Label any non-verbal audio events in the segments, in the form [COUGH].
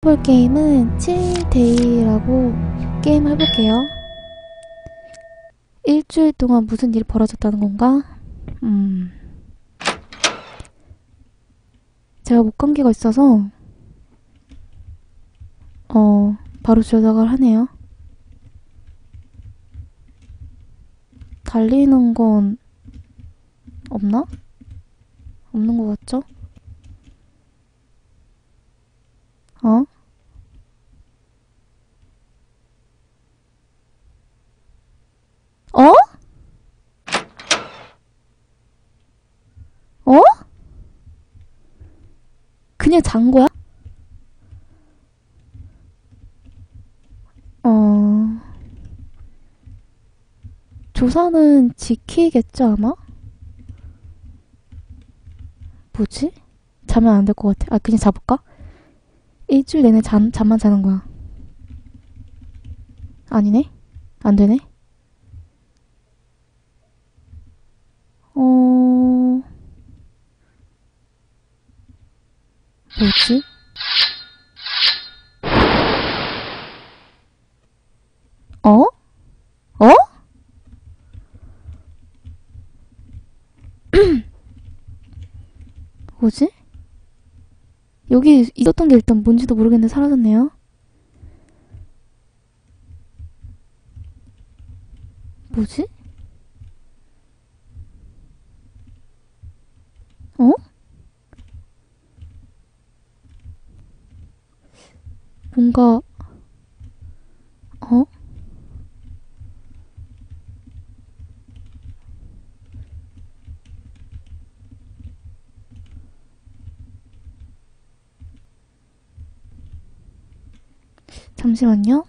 볼 게임은 7데이라고 게임 해볼게요. 일주일 동안 무슨 일이 벌어졌다는 건가? 음. 제가 목감기가 있어서, 어, 바로 조작을 하네요. 달리는 건 없나? 없는 것 같죠? 어? 어? 어? 그냥 잔 거야? 어... 조사는 지키겠죠, 아마? 뭐지? 자면 안 될 것 같아. 아, 그냥 자볼까? 일주일 내내 잠, 잠만 자는 거야. 아니네? 안 되네? 어, 뭐지? 어? 어? 뭐지? 여기 있었던 게 일단 뭔지도 모르겠는데 사라졌네요. 뭐지? 어? 뭔가 어? 잠시만요.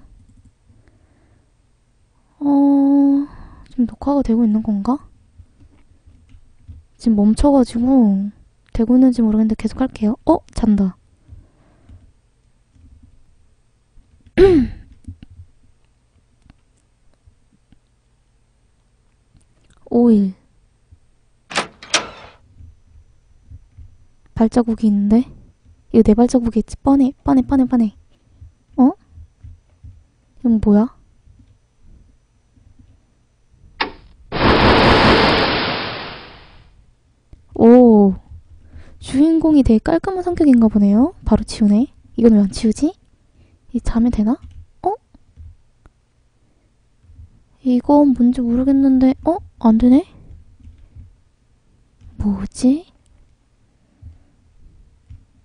어, 지금 녹화가 되고 있는 건가? 지금 멈춰가지고 되고 있는지 모르겠는데 계속 할게요. 어? 잔다. [CLEARS THROAT] 5일 발자국이 있는데? 이거 내 발자국이겠지? 뻔해, 뻔해, 뻔해, 뻔해. 어? 이건 뭐야? 오, 주인공이 되게 깔끔한 성격인가 보네요. 바로 치우네. 이건 왜 안 치우지? 이 자면 되나? 어? 이건 뭔지 모르겠는데, 어? 안 되네? 뭐지?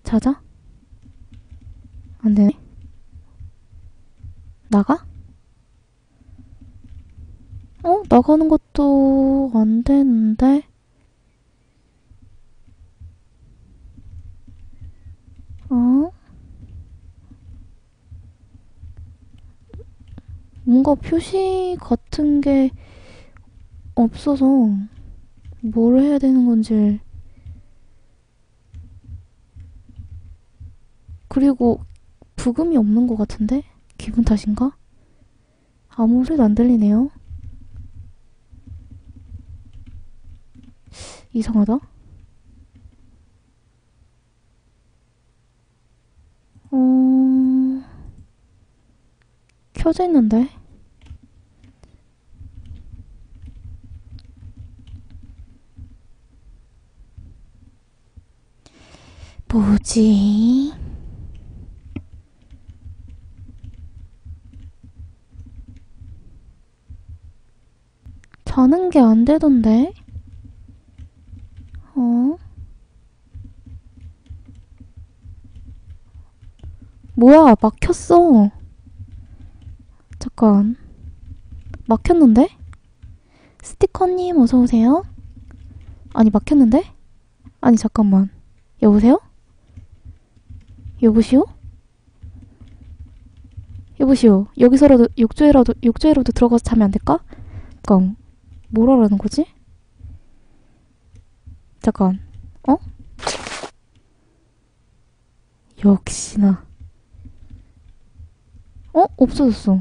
자자? 안 되네. 나가? 어? 나가는 것도 안 되는데? 어? 뭔가 표시 같은 게 없어서 뭘 해야 되는 건지 그리고 부금이 없는 것 같은데? 기분 탓인가? 아무 소리도 안 들리네요. 이상하다. 어... 켜져 있는데? 뭐지? 자는 게 안 되던데? 어? 뭐야, 막혔어. 잠깐. 막혔는데? 스티커님, 어서오세요. 아니, 막혔는데? 아니, 잠깐만. 여보세요? 여보시오? 여보시오. 여기서라도, 욕조에라도, 욕조에라도 들어가서 자면 안 될까? 잠 하라는 거지? 잠깐. 어? 역시나. 어? 없어졌어.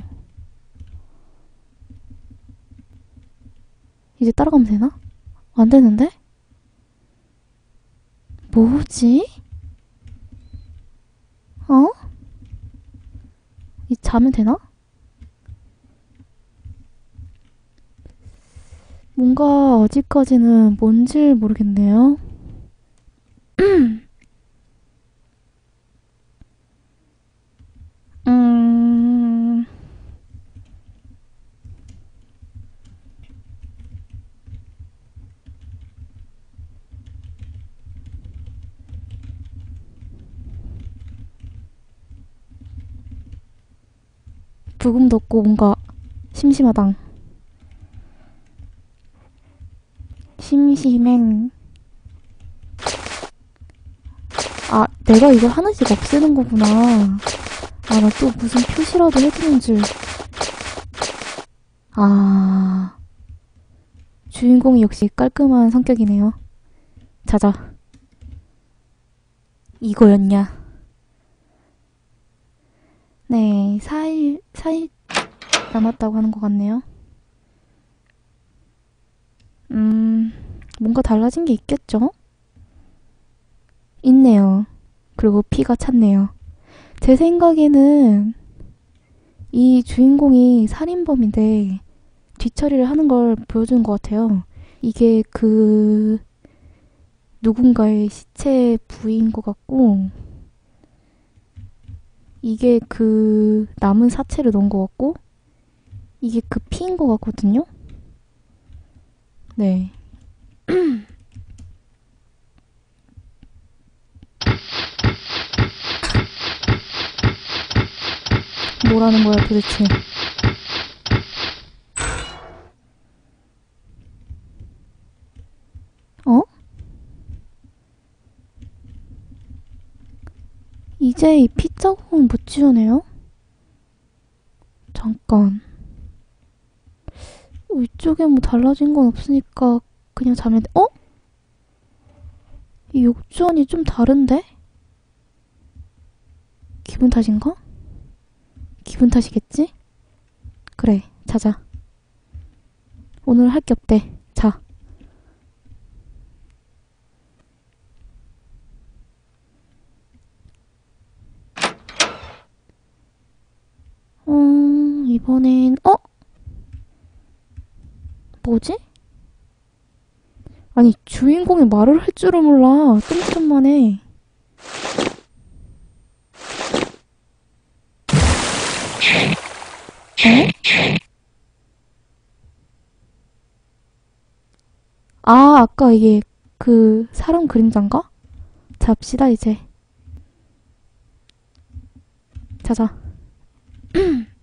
이제 따라가면 되나? 안 되는데? 뭐지? 어? 이 자면 되나? 뭔가 아직까지는 뭔지 모르겠네요. [CLEARS THROAT] 음, 부금도 없고 뭔가 심심하당. 심심행. 아, 내가 이걸 하나씩 없애는 거구나. 아, 나 또 무슨 표시라도 해주는 줄. 아. 주인공이 역시 깔끔한 성격이네요. 자자. 이거였냐. 네, 4일, 4일 남았다고 하는 것 같네요. 음, 뭔가 달라진 게 있겠죠? 있네요. 그리고 피가 찼네요. 제 생각에는 이 주인공이 살인범인데 뒤처리를 하는 걸 보여주는 것 같아요. 이게 그 누군가의 시체 부위인 것 같고 이게 그 남은 사체를 넣은 것 같고 이게 그 피인 것 같거든요. 네. 뭐라는 거야 도대체. 어? 이제 이 피자국은 못 지우네요? 잠깐. 이쪽에 뭐 달라진 건 없으니까 그냥 자면 돼. 어? 이 욕조안이 좀 다른데? 기분 탓인가? 기분 탓이겠지? 그래, 자자. 오늘 할 게 없대. 자. 음, 이번엔, 어? 뭐지? 아니, 주인공이 말을 할 줄을 몰라. 뜬금만해. 에? 아, 아까 이게 그 사람 그림자인가? 잡시다, 이제. 자자. [CLEARS THROAT]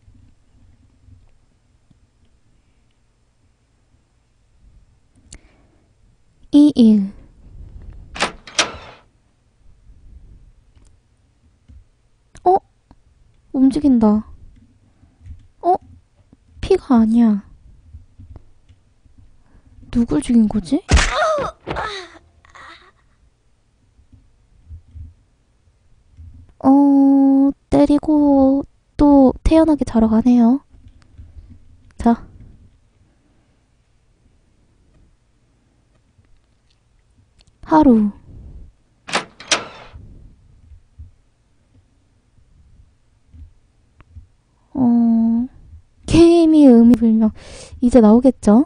2일 어? 움직인다. 어? 피가 아니야. 누굴 죽인 거지? 어, 때리고 또 태연하게 자러 가네요. 자. 하루. 어, 게임이 의미 불명. 이제 나오겠죠?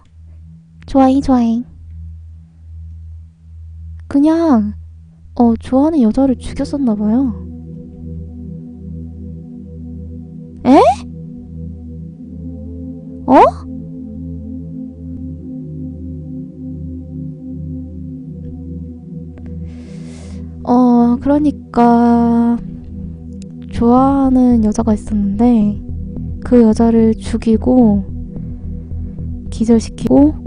좋아잉, 좋아잉. 그냥, 어, 좋아하는 여자를 죽였었나봐요. 에? 어? 어, 그러니까, 좋아하는 여자가 있었는데, 그 여자를 죽이고, 기절시키고,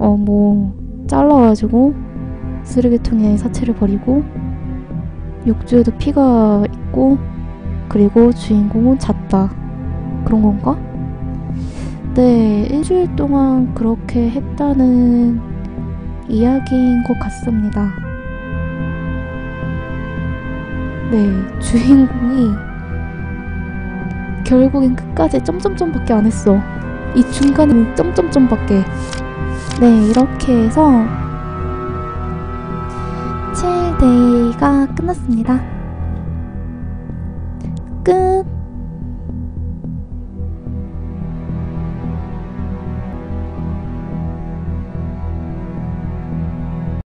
어, 뭐, 잘라가지고, 쓰레기통에 사체를 버리고, 욕조에도 피가 있고, 그리고 주인공은 잤다. 그런 건가? 네, 일주일 동안 그렇게 했다는 이야기인 것 같습니다. 네, 주인공이 결국엔 끝까지 점점점밖에 안 했어. 이 중간에는 점점점밖에. 네, 이렇게 해서 7데이가 끝났습니다. 끝!